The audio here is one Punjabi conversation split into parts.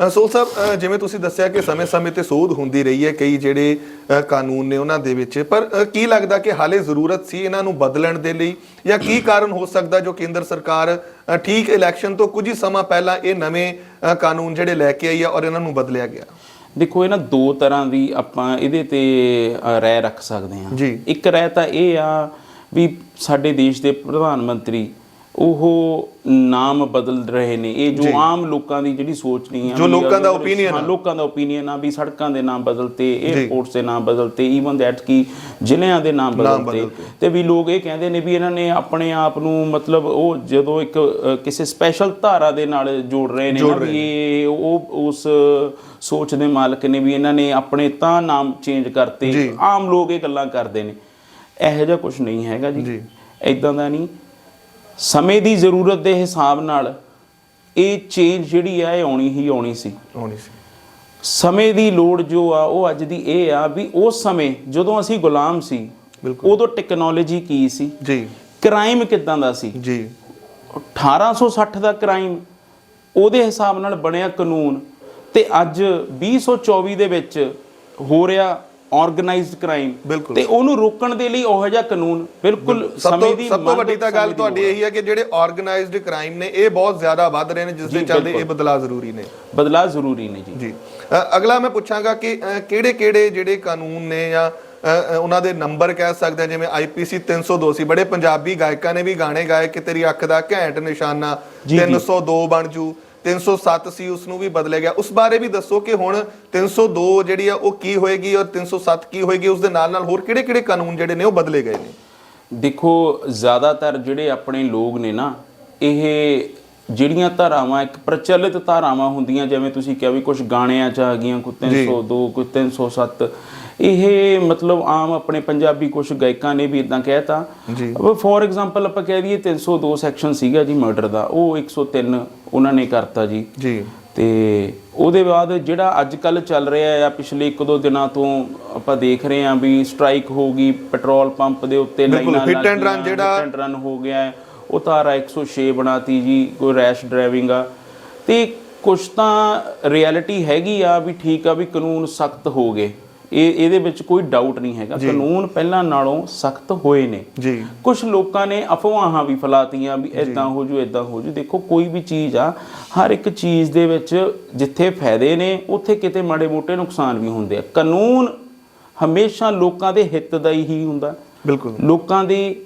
ਸੋਲ ਸਾਹਿਬ ਜਿਵੇਂ ਤੁਸੀਂ ਦੱਸਿਆ ਕਿ ਸਮੇਂ-ਸਮੇਂ ਤੇ ਸੋਧ ਹੁੰਦੀ ਰਹੀ ਹੈ ਕਈ ਜਿਹੜੇ ਕਾਨੂੰਨ ਨੇ ਉਹਨਾਂ ਦੇ ਵਿੱਚ ਪਰ ਕੀ ਲੱਗਦਾ ਕਿ ਹਾਲੇ ਜ਼ਰੂਰਤ ਸੀ ਇਹਨਾਂ ਨੂੰ ਬਦਲਣ ਦੇ ਲਈ? ਜਾਂ ਕੀ ਕਾਰਨ ਹੋ ਸਕਦਾ ਜੋ ਕੇਂਦਰ ਸਰਕਾਰ ਠੀਕ ਇਲੈਕਸ਼ਨ ਤੋਂ ਕੁਝ ਹੀ ਸਮਾਂ ਪਹਿਲਾਂ ਇਹ ਨਵੇਂ ਕਾਨੂੰਨ ਜਿਹੜੇ ਲੈ ਕੇ ਆਈ ਆ ਔਰ ਇਹਨਾਂ ਨੂੰ ਬਦਲਿਆ ਗਿਆ? ਦੇਖੋ ਇਹ ਨਾ ਦੋ ਤਰ੍ਹਾਂ ਦੀ ਆਪਾਂ ਇਹਦੇ ਤੇ ਰਾਏ ਰੱਖ ਸਕਦੇ ਹਾਂ। ਇੱਕ ਰਾਏ ਤਾਂ ਇਹ ਆ ਵੀ ਸਾਡੇ ਦੇਸ਼ ਦੇ ਪ੍ਰਧਾਨ ਮੰਤਰੀ ਉਹ ਨਾਮ ਬਦਲ ਰਹੇ ਨੇ। ਇਹ ਜੋ ਆਮ ਲੋਕਾਂ ਦੀ ਜਿਹੜੀ ਸੋਚ ਨਹੀਂ ਆ ਜੋ ਲੋਕਾਂ ਦਾ opinion ਹਾਂ। ਲੋਕਾਂ ਦਾ ਓਪੀਨੀਅਨ ਆ ਵੀ ਸੜਕਾਂ ਦੇ ਨਾਮ ਬਦਲਤੇ 에어ਪੋਰਟਸ ਦੇ ਨਾਮ ਬਦਲਤੇ ਈਵਨ ਦੈਟ ਕੀ ਜ਼ਿਲ੍ਹਿਆਂ ਦੇ ਨਾਮ ਬਦਲਤੇ। ਤੇ ਵੀ ਲੋਕ ਇਹ ਕਹਿੰਦੇ ਨੇ ਵੀ ਇਹਨਾਂ ਨੇ ਆਪਣੇ ਆਪ ਨੂੰ ਮਤਲਬ ਉਹ ਜਦੋਂ ਇੱਕ ਕਿਸੇ ਸਪੈਸ਼ਲ ਧਾਰਾ ਦੇ ਨਾਲ ਜੋੜ ਰਹੇ ਨੇ ਵੀ ਇਹ ਉਹ ਉਸ ਸੋਚ ਦੇ ਮਾਲਕ ਨੇ ਵੀ ਇਹਨਾਂ ਨੇ ਆਪਣੇ ਤਾਂ ਨਾਮ ਚੇਂਜ ਕਰਤੇ। ਆਮ ਲੋਕ ਇਹ ਗੱਲਾਂ ਕਰਦੇ ਨੇ। ਇਹੋ ਜਿਹਾ ਕੁਝ ਨਹੀਂ ਹੈਗਾ ਜੀ। ਜੀ। ਇਦਾਂ ਦਾ ਨਹੀਂ। ਸਮੇਂ ਦੀ ਜ਼ਰੂਰਤ ਦੇ ਹਿਸਾਬ ਨਾਲ ਇਹ ਚੇਂਜ ਜਿਹੜੀ ਆ ਇਹ ਆਉਣੀ ਹੀ ਆਉਣੀ ਸੀ। ਹੋਣੀ ਸੀ। ਸਮੇਂ ਦੀ ਲੋੜ ਜੋ ਆ ਉਹ ਅੱਜ ਦੀ ਇਹ ਆ ਵੀ ਉਸ ਸਮੇਂ ਜਦੋਂ ਅਸੀਂ ਗੁਲਾਮ ਸੀ। ਉਦੋਂ ਟੈਕਨੋਲੋਜੀ ਕੀ ਸੀ? ਜੀ। ਕ੍ਰਾਈਮ ਕਿਦਾਂ ਦਾ ਸੀ? ਜੀ। 1860 ਦਾ ਕ੍ਰਾਈਮ ਉਹਦੇ ਹਿਸਾਬ ਨਾਲ ਬਣਿਆ ਕਾਨੂੰਨ ਤੇ ਅੱਜ 2024 ਦੇ ਵਿੱਚ ਹੋ ਰਿਹਾ ਆਰਗੇਨਾਈਜ਼ਡ ਕ੍ਰਾਈਮ। ਤੇ ਉਹਨੂੰ ਰੋਕਣ ਦੇ ਲਈ ਉਹੋ ਜਿਹਾ ਕਾਨੂੰਨ ਬਿਲਕੁਲ ਸਮੇਂ ਦੀ ਸਭ ਤੋਂ ਵੱਡੀ ਤਾਂ ਗੱਲ ਤੁਹਾਡੀ। ਇਹੀ ਹੈ ਕਿ ਜਿਹੜੇ ਆਰਗੇਨਾਈਜ਼ਡ ਕ੍ਰਾਈਮ ਨੇ ਇਹ ਬਹੁਤ ਜ਼ਿਆਦਾ ਵੱਧ ਰਹੇ ਨੇ ਜਿਸ ਦੇ ਚੱਲਦੇ ਇਹ। ਬਦਲਾਅ ਜ਼ਰੂਰੀ ਨੇ ਬਦਲਾਅ ਜ਼ਰੂਰੀ ਨੇ ਜੀ ਜੀ ਅਗਲਾ ਮੈਂ ਪੁੱਛਾਂਗਾ ਕਿ ਕਿਹੜੇ ਕਿਹੜੇ ਜਿਹੜੇ ਕਾਨੂੰਨ ਨੇ ਜਾਂ ਉਹਨਾਂ ਦੇ ਨੰਬਰ ਕਹਿ ਸਕਦੇ ਜਿਵੇਂ ਆਈਪੀਸੀ 302 ਸੀ ਬੜੇ ਪੰਜਾਬੀ ਗਾਇਕਾਂ ਨੇ ਵੀ ਗਾਣੇ ਗਾਏ ਕਿ ਤੇਰੀ ਅੱਖ ਦਾ ਘੈਂਟ ਨਿਸ਼ਾਨਾ ਜੀ, ਜੀ। 302 ਬਣ ਜੂ 307 ਸੀ ਉਸ ਨੂੰ ਵੀ ਬਦਲਿਆ ਗਿਆ। ਉਸ ਬਾਰੇ ਵੀ ਦੱਸੋ ਕਿ ਹੁਣ 302 ਜਿਹੜੀ ਆ, ਉਹ ਕੀ ਹੋਏਗੀ ਔਰ 307 ਕੀ ਹੋਏਗੀ? ਉਸ ਦੇ ਨਾਲ ਨਾਲ ਹੋਰ ਕਿਹੜੇ ਕਿਹੜੇ ਕਾਨੂੰਨ ਜਿਹੜੇ ਨੇ, ਉਹ ਬਦਲੇ ਗਏ ਨੇ? ਦੇਖੋ, ਜ਼ਿਆਦਾਤਰ ਜਿਹੜੇ ਆਪਣੇ ਲੋਕ ਨੇ ਨਾ, ਇਹ ਜਿਹੜੀਆਂ ਧਾਰਾਵਾਂ ਇੱਕ ਪ੍ਰਚਲਿਤ ਧਾਰਾਵਾਂ ਹੁੰਦੀਆਂ ਜਿਵੇਂ ਤੁਸੀਂ ਕਿਹਾ ਵੀ ਕੁਝ ਗਾਣਿਆਂ ਚ ਆ ਗਈਆਂ ਕੋਈ 302 ਕੋਈ 307 ਇਹ ਮਤਲਬ ਆਮ ਆਪਣੇ ਪੰਜਾਬੀ ਕੁਝ ਗਾਇਕਾਂ ਨੇ ਵੀ ਇਦਾਂ ਕਹਿਤਾ। ਜੀ। ਫੋਰ ਐਗਜ਼ਾਮਪਲ ਆਪਾਂ ਕਹਿ ਦਈਏ 302 ਸੈਕਸ਼ਨ ਸੀਗਾ ਜੀ ਮਰਡਰ ਦਾ ਉਹ 103 ਉਹਨਾਂ ਨੇ ਕਰਤਾ ਜੀ। ਜੀ। ਤੇ ਉਹਦੇ ਬਾਅਦ ਜਿਹੜਾ ਅੱਜ ਕੱਲ ਚੱਲ ਰਿਹਾ ਆ ਪਿਛਲੇ 1-2 ਦਿਨਾਂ ਤੋਂ ਆਪਾਂ ਦੇਖ ਰਹੇ ਆ ਵੀ ਸਟ੍ਰਾਈਕ ਹੋ ਗਈ ਪੈਟਰੋਲ ਪੰਪ ਦੇ ਉੱਤੇ ਲਾਈਨਾਂ ਜਿਹੜਾ- and run ਹੋ ਗਿਆ। ਹੈ। ਉਹ ਧਾਰਾ 106 ਬਣਾਤੀ ਜੀ ਕੋਈ ਰੈਸ਼ ਡਰਾਈਵਿੰਗ ਆ। ਤੇ ਕੁਛ ਤਾਂ ਰਿਐਲਿਟੀ ਹੈਗੀ ਆ ਵੀ ਠੀਕ ਆ ਵੀ ਕਾਨੂੰਨ ਸਖਤ ਹੋ ਗਏ। ਇਹ ਇਹਦੇ ਵਿੱਚ ਕੋਈ ਡਾਊਟ ਨਹੀਂ ਹੈਗਾ। ਕਾਨੂੰਨ ਪਹਿਲਾਂ ਨਾਲੋਂ ਸਖਤ ਹੋਏ ਨੇ। ਜੀ। ਕੁਝ ਲੋਕਾਂ ਨੇ ਅਫਵਾਹਾਂ ਵੀ ਫੈਲਾਤੀਆਂ ਵੀ ਇਦਾਂ ਹੋ ਜੂ ਇਦਾਂ ਹੋ ਜੂ। ਦੇਖੋ ਕੋਈ ਵੀ ਚੀਜ਼ ਆ ਹਰ ਇੱਕ ਚੀਜ਼ ਦੇ ਵਿੱਚ ਜਿੱਥੇ ਫਾਇਦੇ ਨੇ ਉੱਥੇ ਕਿਤੇ ਮਾੜੇ ਮੋਟੇ ਨੁਕਸਾਨ ਵੀ ਹੁੰਦੇ ਆ। ਕਾਨੂੰਨ ਹਮੇਸ਼ਾ ਲੋਕਾਂ ਦੇ ਹਿੱਤ ਦਾ ਹੀ ਹੁੰਦਾ। ਬਿਲਕੁਲ। ਲੋਕਾਂ ਦੇ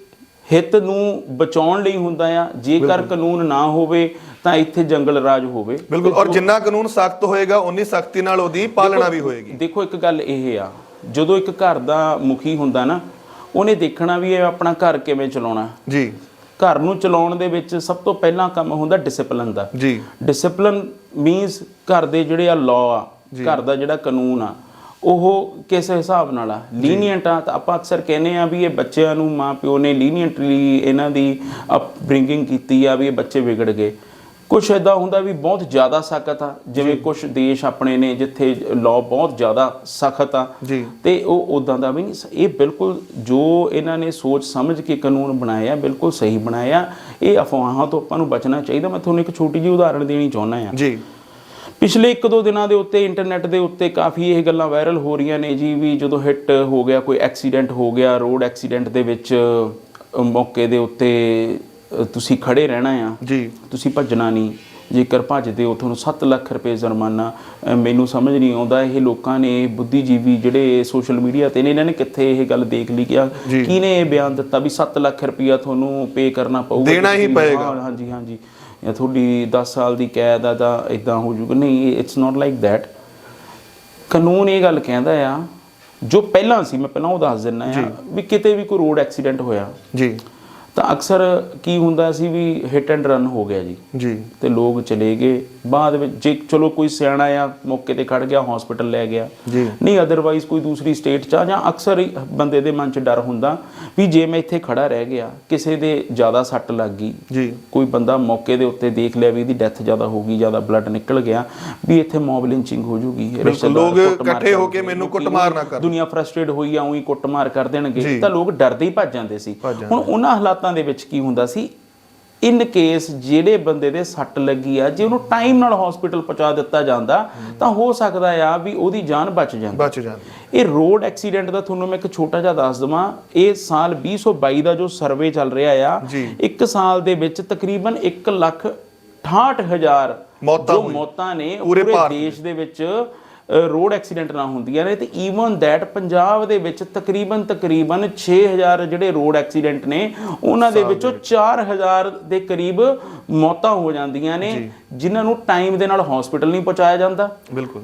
ਹਿੱਤ ਨੂੰ ਬਚਾਉਣ ਲਈ ਹੁੰਦਾ ਆ ਜੇਕਰ ਕਾਨੂੰਨ ਨਾ ਹੋਵੇ ਤਾਂ ਇੱਥੇ ਜੰਗਲ ਰਾਜ ਹੋਵੇ। ਬਿਲਕੁਲ ਔਰ ਜਿੰਨਾ ਕਾਨੂੰਨ ਸਖਤ ਹੋਏਗਾ ਉਨੀ ਸਖਤੀ ਨਾਲ ਉਹਦੀ ਪਾਲਣਾ ਵੀ ਹੋਏਗੀ। ਦੇਖੋ ਇੱਕ ਗੱਲ ਇਹ ਆ ਜਦੋਂ ਇੱਕ ਘਰ ਦਾ ਮੁਖੀ ਹੁੰਦਾ ਨਾ ਉਹਨੇ ਦੇਖਣਾ ਵੀ ਇਹ ਆਪਣਾ ਘਰ ਕਿਵੇਂ ਚਲਾਉਣਾ। ਜੀ। ਘਰ ਨੂੰ ਚਲਾਉਣ ਦੇ ਵਿੱਚ ਸਭ ਤੋਂ ਪਹਿਲਾਂ ਕੰਮ ਹੁੰਦਾ ਡਿਸਪਲਿਨ ਦਾ। ਜੀ। ਡਿਸਪਲਿਨ ਮੀਨਸ ਘਰ ਦੇ ਜਿਹੜੇ ਆ ਲਾਅ ਆ ਘਰ ਦਾ ਜਿਹੜਾ ਕਾਨੂੰਨ ਆ ਉਹ ਕਿਸ ਹਿਸਾਬ ਨਾਲ ਆ। ਲੀਨੀਅੰਟ ਆ ਤਾਂ ਆਪਾਂ ਅਕਸਰ ਕਹਿੰਦੇ ਆ ਵੀ ਇਹ ਬੱਚਿਆਂ ਨੂੰ ਮਾਂ ਪਿਓ ਨੇ ਲੀਨੀਅੰਟਲੀ ਇਹਨਾਂ ਦੀ ਅਪਬ੍ਰਿੰਗਿੰਗ ਕੀਤੀ ਆ ਵੀ ਇਹ ਬੱਚੇ ਵਿਗੜ ਗਏ। ਕੁਝ ਇਦਾਂ ਹੁੰਦਾ ਵੀ ਬਹੁਤ ਜ਼ਿਆਦਾ ਸਖਤ ਆ ਜਿਵੇਂ ਕੁਝ ਦੇਸ਼ ਆਪਣੇ ਨੇ ਜਿੱਥੇ ਲਾਅ ਬਹੁਤ ਜ਼ਿਆਦਾ ਸਖਤ ਆ। ਤੇ ਉਹ ਉਦਾਂ ਦਾ ਵੀ ਨਹੀਂ ਇਹ ਬਿਲਕੁਲ ਜੋ ਇਹਨਾਂ ਨੇ ਸੋਚ ਸਮਝ ਕੇ ਕਾਨੂੰਨ ਬਣਾਇਆ ਬਿਲਕੁਲ ਸਹੀ ਬਣਾਇਆ ਇਹ ਅਫਵਾਹਾਂ ਤੋਂ ਆਪਾਂ ਨੂੰ ਬਚਣਾ ਚਾਹੀਦਾ। ਮੈਂ ਤੁਹਾਨੂੰ ਇੱਕ ਛੋਟੀ ਜਿਹੀ ਉਦਾਹਰਣ ਦੇਣੀ ਚਾਹੁੰਦਾ ਆ। ਜੀ। ਪਿਛਲੇ 1-2 ਦਿਨਾਂ ਦੇ ਉੱਤੇ ਇੰਟਰਨੈਟ ਦੇ ਉੱਤੇ ਕਾਫੀ ਇਹ ਗੱਲਾਂ ਵਾਇਰਲ ਹੋ ਰਹੀਆਂ ਨੇ ਜੀ ਵੀ ਜਦੋਂ ਹਿੱਟ ਹੋ ਗਿਆ ਕੋਈ ਐਕਸੀਡੈਂਟ ਹੋ ਗਿਆ ਰੋਡ ਐਕਸੀਡੈਂਟ ਦੇ ਵਿੱਚ ਮੌਕੇ ਦੇ ਉੱਤੇ ਤੁਸੀਂ ਖੜੇ ਰਹਿਣਾ ਆ। ਜੀ। ਤੁਸੀਂ ਭੱਜਣਾ ਨਹੀਂ। ਜੇਕਰ ਭੱਜਦੇ ਹੋ ਤੁਹਾਨੂੰ 7 ਲੱਖ ਰੁਪਏ ਜੁਰਮਾਨਾ ਮੈਨੂੰ ਸਮਝ ਨਹੀਂ ਆਉਂਦਾ। ਇਹ ਲੋਕਾਂ ਨੇ ਬੁੱਧੀਜੀਵੀ ਜਿਹੜੇ ਸੋਸ਼ਲ ਮੀਡੀਆ ਤੇ ਨੇ ਇਹਨਾਂ ਨੇ ਕਿੱਥੇ ਇਹ ਗੱਲ ਦੇਖ ਲਈ ਕਿ। ਕਿਹਨੇ ਇਹ ਬਿਆਨ ਦਿੱਤਾ ਵੀ 7 ਲੱਖ ਰੁਪਇਆ ਤੁਹਾਨੂੰ ਪੇ ਕਰਨਾ ਪਊਗਾ? ਦੇਣਾ ਹੀ ਪਏਗਾ। ਹਾਂਜੀ ਹਾਂਜੀ। ਜਾਂ ਤੁਹਾਡੀ 10 ਸਾਲ ਦੀ ਕੈਦ ਆ ਤਾਂ ਇਦਾਂ ਹੋ ਜੂਗਾ। ਨਹੀਂ ਇਟਸ ਨਾਟ ਲਾਈਕ ਥੈਟ ਕਾਨੂੰਨ ਇਹ ਗੱਲ ਕਹਿੰਦਾ ਆ ਜੋ ਪਹਿਲਾਂ ਸੀ ਮੈਂ ਪਹਿਲਾਂ ਉਹ ਦੱਸ ਦਿੰਦਾ ਆ ਵੀ ਕਿਤੇ ਵੀ ਕੋਈ ਰੋਡ ਐਕਸੀਡੈਂਟ ਹੋਇਆ ਜੀ। ਤਾਂ ਅਕਸਰ ਕੀ ਹੁੰਦਾ ਸੀ ਵੀ ਹਿੱਟ ਐਂਡ ਰਨ ਹੋ ਗਿਆ ਜੀ। ਜੀ। ਤੇ ਲੋਕ ਚਲੇ ਗਏ। ਬਾਅਦ ਵਿੱਚ ਜੇ ਚਲੋ ਕੋਈ ਸਿਆਣਾ ਆ ਮੌਕੇ ਤੇ ਖੜ ਗਿਆ ਹਸਪੀਟਲ ਲੈ ਗਿਆ। ਜੀ। ਨਹੀਂ ਅਦਰਵਾਈਜ਼ ਕੋਈ ਦੂਸਰੀ ਸਟੇਟ ਚ ਜਾਂ ਅਕਸਰ ਬੰਦੇ ਦੇ ਮਨ ਚ ਡਰ ਹੁੰਦਾ ਵੀ ਜੇ ਮੈਂ ਇੱਥੇ ਖੜਾ ਰਹਿ ਗਿਆ ਕਿਸੇ ਦੇ ਜ਼ਿਆਦਾ ਸੱਟ ਲੱਗ ਗਈ। ਜੀ। ਕੋਈ ਬੰਦਾ ਮੌਕੇ ਦੇ ਉੱਤੇ ਦੇਖ ਲਿਆ ਵੀ ਇਹਦੀ ਡੈਥ ਜ਼ਿਆਦਾ ਹੋ ਗਈ ਜ਼ਿਆਦਾ ਬਲੱਡ ਨਿਕਲ ਗਿਆ ਵੀ ਇੱਥੇ ਮੌਬ ਲਿੰਚਿੰਗ ਹੋ ਜੂਗੀ ਲੋਕ ਇਕੱਠੇ ਹੋ ਕੇ ਮੈਨੂੰ ਕੁੱਟਮਾਰ ਨਾ ਕਰਨ। ਦੁਨੀਆ ਫਰਸਟ੍ਰੇਟ ਹੋਈ ਆ ਉਹੀ ਕੁੱਟਮਾਰ ਕਰ। ਦੇਣਗੇ। ਤਾਂ ਲੋਕ ਡਰਦੇ ਹੀ ਭੱਜ ਜਾਂਦੇ ਸੀ। ਹੁਣ ਉਹਨਾਂ ਹਾਲਾਤਾਂ ਦੇ ਵਿੱਚ ਕੀ ਹੁੰਦਾ ਸੀ? ਇਨ ਕੇਸ ਜਿਹੜੇ ਬੰਦੇ ਦੇ ਸੱਟ ਲੱਗੀ ਆ ਜੇ ਉਹਨੂੰ ਟਾਈਮ ਨਾਲ ਹਸਪੀਟਲ ਪਹੁੰਚਾ ਦਿੱਤਾ ਜਾਂਦਾ ਤਾਂ ਹੋ ਸਕਦਾ ਆ ਵੀ ਉਹਦੀ ਜਾਨ ਬਚ ਜਾਂਦੀ। ਬਚ ਜਾਂਦੀ। ਇਹ ਰੋਡ ਐਕਸੀਡੈਂਟ ਦਾ ਤੁਹਾਨੂੰ ਮੈਂ ਇੱਕ ਛੋਟਾ ਜਿਹਾ ਦੱਸ ਦਵਾਂ। ਇਹ ਸਾਲ 2022 ਦਾ ਜੋ ਸਰਵੇ ਚੱਲ ਰਿਹਾ ਆ। ਇੱਕ ਸਾਲ ਦੇ ਵਿੱਚ ਤਕਰੀਬਨ 1 ਲੱਖ 68000 ਮੌਤਾਂ। ਮੌਤਾਂ ਨੇ ਪੂਰੇ ਦੇਸ਼ ਦੇ ਵਿੱਚ ਰੋਡ ਐਕਸੀਡੈਂਟ ਨਾ ਹੁੰਦੀਆਂ ਨੇ ਤੇ ਈਵਨ ਦੈਟ ਪੰਜਾਬ ਦੇ ਵਿੱਚ ਤਕਰੀਬਨ ਤਕਰੀਬਨ 6000 ਜਿਹੜੇ ਰੋਡ ਐਕਸੀਡੈਂਟ ਨੇ ਉਹਨਾਂ ਦੇ ਵਿੱਚੋਂ 4000 ਦੇ ਕਰੀਬ ਮੌਤਾਂ ਹੋ ਜਾਂਦੀਆਂ ਨੇ ਜਿਨ੍ਹਾਂ ਨੂੰ ਟਾਈਮ ਦੇ ਨਾਲ ਹਸਪੀਟਲ ਨਹੀਂ ਪਹੁੰਚਾਇਆ ਜਾਂਦਾ।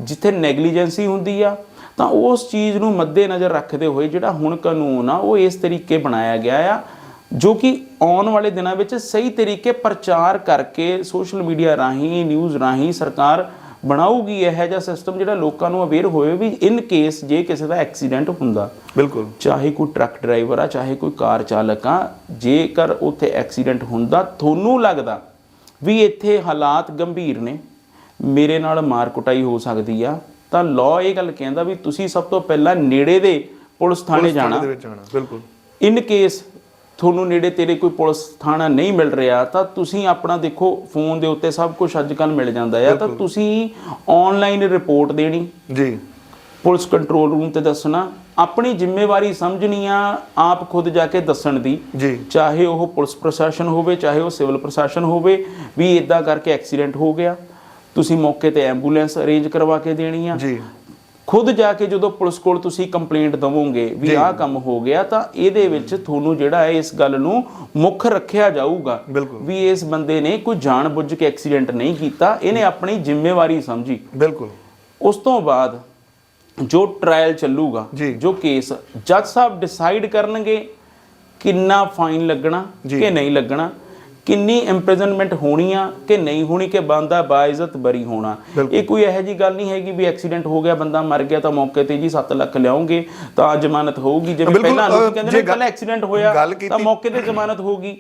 ਜਿੱਥੇ ਨੈਗਲੀਜੈਂਸੀ ਹੁੰਦੀ ਆ ਤਾਂ ਉਸ ਚੀਜ਼ ਨੂੰ ਮੱਦੇਨਜ਼ਰ ਰੱਖਦੇ ਹੋਏ ਜਿਹੜਾ ਹੁਣ ਕਾਨੂੰਨ ਆ ਉਹ ਇਸ ਤਰੀਕੇ ਬਣਾਇਆ ਗਿਆ ਆ ਜੋ ਕਿ ਆਉਣ ਵਾਲੇ ਦਿਨਾਂ ਵਿੱਚ ਸਹੀ ਤਰੀਕੇ ਪ੍ਰਚਾਰ ਕਰਕੇ ਸੋਸ਼ਲ ਮੀਡੀਆ ਰਾਹੀਂ ਨਿਊਜ਼ ਰਾਹੀਂ ਸਰਕਾਰ ਬਣਾਊਗੀ ਇਹੋ ਜਿਹਾ ਸਿਸਟਮ ਜਿਹੜਾ ਲੋਕਾਂ ਨੂੰ ਅਵੇਅਰ ਹੋਵੇ ਵੀ ਇਨ ਕੇਸ ਜੇ ਕਿਸੇ ਦਾ ਐਕਸੀਡੈਂਟ ਹੁੰਦਾ ਬਿਲਕੁਲ। ਚਾਹੇ ਕੋਈ ਟਰੱਕ ਡਰਾਈਵਰ ਆ ਚਾਹੇ ਕੋਈ ਕਾਰ ਚਾਲਕ ਆ ਜੇਕਰ ਉੱਥੇ ਐਕਸੀਡੈਂਟ ਹੁੰਦਾ ਤੁਹਾਨੂੰ ਲੱਗਦਾ ਵੀ ਇੱਥੇ ਹਾਲਾਤ ਗੰਭੀਰ ਨੇ ਮੇਰੇ ਨਾਲ ਮਾਰ ਕੁਟਾਈ ਹੋ ਸਕਦੀ ਆ ਤਾਂ ਲਾਅ ਇਹ ਗੱਲ ਕਹਿੰਦਾ ਵੀ ਤੁਸੀਂ ਸਭ ਤੋਂ ਪਹਿਲਾਂ ਨੇੜੇ ਦੇ ਪੁਲਿਸ ਥਾਣੇ ਜਾਣਾ। ਬਿਲਕੁਲ। ਇਨ ਕੇਸ ਤੁਹਾਨੂੰ ਨੇੜੇ ਤੇਰੇ ਕੋਈ ਪੁਲਿਸ ਥਾਣਾ ਨਹੀਂ ਮਿਲ ਰਿਹਾ ਤਾਂ ਤੁਸੀਂ ਆਪਣਾ ਦੇਖੋ ਫੋਨ ਦੇ ਉੱਤੇ ਸਭ ਕੁਝ ਅੱਜ ਕੱਲ ਮਿਲ ਜਾਂਦਾ ਹੈ ਤਾਂ ਤੁਸੀਂ ਆਨਲਾਈਨ ਰਿਪੋਰਟ ਦੇਣੀ। ਜੀ। ਪੁਲਿਸ ਕੰਟਰੋਲ ਰੂਮ ਤੇ ਦੱਸਣਾ। ਆਪਣੀ ਜ਼ਿੰਮੇਵਾਰੀ ਸਮਝਣੀ ਆ ਆਪ ਖੁਦ ਜਾ ਕੇ ਦੱਸਣ ਦੀ। ਜੀ। ਚਾਹੇ ਉਹ ਪੁਲਿਸ ਪ੍ਰਸ਼ਾਸਨ ਹੋਵੇ ਚਾਹੇ ਉਹ ਸਿਵਲ ਪ੍ਰਸ਼ਾਸਨ ਹੋਵੇ ਵੀ ਇਦਾਂ ਕਰਕੇ ਐਕਸੀਡੈਂਟ ਹੋ ਗਿਆ। ਤੁਸੀਂ ਮੌਕੇ ਤੇ ਐਂਬੂਲੈਂਸ ਅਰੇਂਜ ਕਰਵਾ ਕੇ ਦੇਣੀ ਆ। ਜੀ। ਖੁਦ ਜਾ ਕੇ ਜਦੋਂ ਪੁਲਿਸ ਕੋਲ ਤੁਸੀਂ ਕੰਪਲੇਂਟ ਦਵੋਗੇ ਵੀ ਆਹ ਕੰਮ ਹੋ ਗਿਆ ਤਾਂ ਇਹਦੇ ਵਿੱਚ ਤੁਹਾਨੂੰ ਜਿਹੜਾ ਹੈ ਇਸ ਗੱਲ ਨੂੰ ਮੁੱਖ ਰੱਖਿਆ ਜਾਊਗਾ ਵੀ ਇਸ ਬੰਦੇ ਨੇ ਕੋਈ ਜਾਣਬੁੱਝ ਕੇ ਐਕਸੀਡੈਂਟ ਨਹੀਂ ਕੀਤਾ ਇਹਨੇ ਆਪਣੀ ਜ਼ਿੰਮੇਵਾਰੀ ਸਮਝੀ ਬਿਲਕੁਲ ਉਸ ਤੋਂ ਬਾਅਦ ਜੋ ਟ੍ਰਾਇਲ ਚੱਲੂਗਾ ਜੀ। ਕੇਸ ਜੱਜ ਸਾਹਿਬ ਡਿਸਾਈਡ ਕਰਨਗੇ ਕਿੰਨਾ ਫਾਈਨ ਲੱਗਣਾ। ਕਿ ਨਹੀਂ ਲੱਗਣਾ ਕਿੰਨੀ ਇੰਪ੍ਰਿਜ਼ਨਮੈਂਟ ਹੋਣੀ ਆ ਕਿ ਨਹੀਂ ਹੋਣੀ ਕਿ ਬੰਦਾ ਬਾਇਜ਼ਤ ਬਰੀ ਹੋਣਾ। ਇਹ ਕੋਈ ਇਹੋ ਜੀ ਗੱਲ ਨਹੀਂ ਹੈਗੀ ਵੀ ਐਕਸੀਡੈਂਟ ਹੋ ਗਿਆ ਬੰਦਾ ਮਰ ਗਿਆ ਤਾਂ ਮੌਕੇ ਤੇ ਜੀ 7 ਲੱਖ ਲਿਆਉਂਗੇ ਤਾਂ ਜ਼ਮਾਨਤ ਹੋਊਗੀ। ਜਿਵੇਂ ਬਿਲਕੁਲ, ਪਹਿਲਾਂ ਲੋਕ ਕਹਿੰਦੇ ਜੇ ਨੇ ਪਹਿਲਾਂ ਐਕਸੀਡੈਂਟ ਹੋਇਆ ਤਾਂ ਮੌਕੇ ਤੇ ਜ਼ਮਾਨਤ ਹੋਊਗੀ।